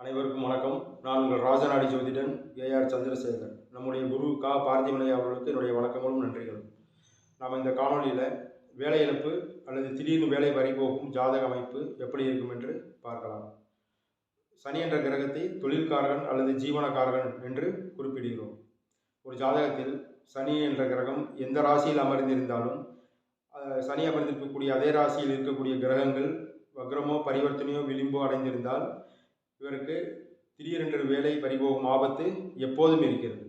அனைவருக்கும் வணக்கம். நான் உங்கள் ராஜநாடி ஜோதிடன் ஏஆர் சந்திரசேகர். நம்முடைய குரு கா. பாரதிமலை அவர்களுக்கு என்னுடைய வணக்கங்களும் நன்றிகளும். நாம் இந்த காணொலியில் வேலை இழப்பு அல்லது திடீர்னு வேலை பறிபோகும் ஜாதக அமைப்பு எப்படி இருக்கும் என்று பார்க்கலாம். சனி என்ற கிரகத்தை தொழில்காரகன் அல்லது ஜீவனக்காரகன் என்று குறிப்பிடுகிறோம். ஒரு ஜாதகத்தில் சனி என்ற கிரகம் எந்த ராசியில் அமர்ந்திருந்தாலும் சனி அமர்ந்திருக்கக்கூடிய அதே ராசியில் இருக்கக்கூடிய கிரகங்கள் வக்ரமோ பரிவர்த்தனையோ விளிம்போ அடைந்திருந்தால் இவருக்கு திடீரென்று வேலை பறிபோகும் ஆபத்து எப்போதும் இருக்கிறது.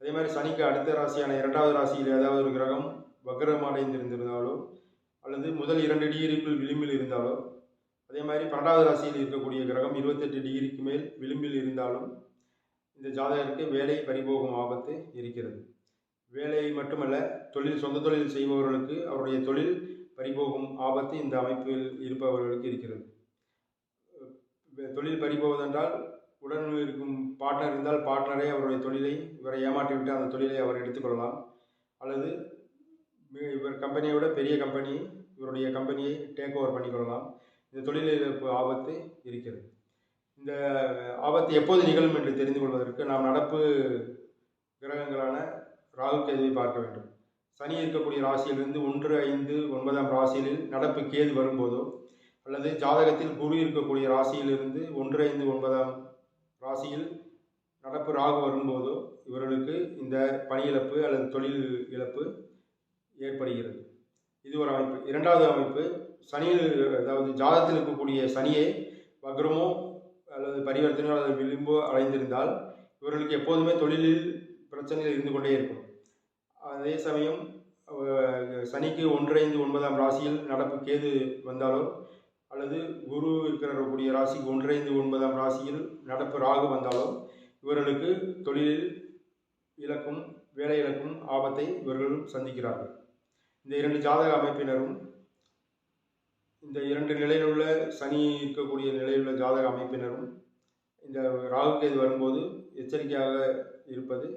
அதே மாதிரி சனிக்கு அடுத்த ராசியான இரண்டாவது ராசியில் ஏதாவது ஒரு கிரகம் வக்ரம் அடைந்திருந்திருந்தாலோ அல்லது முதல் இரண்டு டிகிரிக்குள் விளிம்பில் இருந்தாலோ அதே மாதிரி பன்னெண்டாவது ராசியில் இருக்கக்கூடிய கிரகம் இருபத்தெட்டு டிகிரிக்கு மேல் விளிம்பில் இருந்தாலும் இந்த ஜாதகருக்கு வேலை பறிபோகும் ஆபத்து இருக்கிறது. வேலை மட்டுமல்ல தொழில் சொந்த தொழில் செய்பவர்களுக்கு அவருடைய தொழில் பறிபோகும் ஆபத்து இந்த அமைப்பில் இருப்பவர்களுக்கு இருக்கிறது. தொழில் பறிபோவதென்றால் உடன் இருக்கும் பார்ட்னர் இருந்தால் பார்ட்னரே அவருடைய தொழிலை இவரை ஏமாற்றிவிட்டு அந்த தொழிலை அவர் எடுத்துக்கொள்ளலாம் அல்லது இவர் கம்பெனியை விட பெரிய கம்பெனி இவருடைய கம்பெனியை டேக் ஓவர் பண்ணிக்கொள்ளலாம் இந்த தொழில் இழப்பு ஆபத்து இருக்கிறது. இந்த ஆபத்து எப்போது நிகழும் என்று தெரிந்து கொள்வதற்கு நாம் நடப்பு கிரகங்களான ராகு கேதுவை பார்க்க வேண்டும். சனி இருக்கக்கூடிய ராசியிலிருந்து ஒன்று ஐந்து ஒன்பதாம் ராசியில் நடப்பு கேது வரும்போதோ அல்லது ஜாதகத்தில் குரு இருக்கக்கூடிய ராசியிலிருந்து ஒன்று ஐந்து ஒன்பதாம் ராசியில் நடப்பு ராகு வரும்போதோ இவர்களுக்கு இந்த பணி இழப்பு அல்லது தொழில் இழப்பு ஏற்படுகிறது. இது ஒரு அமைப்பு. இரண்டாவது அமைப்பு சனியில் அதாவது ஜாதகத்தில் இருக்கக்கூடிய சனியை வக்ரமோ அல்லது பரிவர்த்தனையோ அல்லது விளிம்போ அடைந்திருந்தால் இவர்களுக்கு எப்போதுமே தொழிலில் பிரச்சனைகள் இருந்து கொண்டே இருக்கும். அதே சமயம் சனிக்கு ஒன்றைந்து ஒன்பதாம் ராசியில் நடப்பு கேது வந்தாலோ அல்லது குரு இருக்கிறக்கூடிய ராசிக்கு ஒன்றைந்து ஒன்பதாம் ராசியில் நடப்பு ராகு வந்தாலும் இவர்களுக்கு தொழிலில் இழக்கும் வேலை இழக்கும் ஆபத்தை இவர்களும் சந்திக்கிறார்கள். இந்த இரண்டு ஜாதக அமைப்பினரும் இந்த இரண்டு நிலையில் உள்ள சனி இருக்கக்கூடிய நிலையில் உள்ள ஜாதக அமைப்பினரும் இந்த ராகு கேது வரும்போது எச்சரிக்கையாக இருப்பது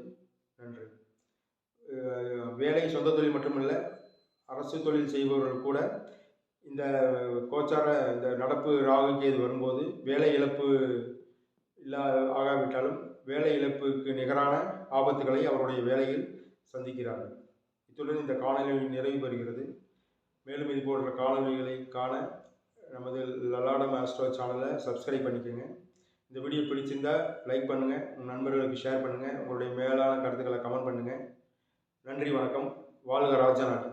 நன்று. வேலை சொந்த தொழில் மட்டுமல்ல அரசு தொழில் செய்பவர்கள் கூட இந்த கோச்சார இந்த நடப்பு ராகு கேது வரும்போது வேலை இழப்பு இல்லா ஆகாவிட்டாலும் வேலை இழப்புக்கு நிகரான ஆபத்துகளை அவருடைய வேலையில் சந்திக்கிறார்கள். இத்துடன் இந்த காணொலி நிறைவு பெறுகிறது. மேலும் இது போன்ற காணொலிகளை காண நமது லலாடம் ஆஸ்ட்ரோ சேனலை சப்ஸ்கிரைப் பண்ணிக்கோங்க. இந்த வீடியோ பிடிச்சிருந்தா லைக் பண்ணுங்கள் உங்கள் நண்பர்களுக்கு ஷேர் பண்ணுங்கள் உங்களுடைய மேலான கருத்துக்களை கமெண்ட் பண்ணுங்கள் நன்றி வணக்கம். வாழ்க ராஜா நாட்டு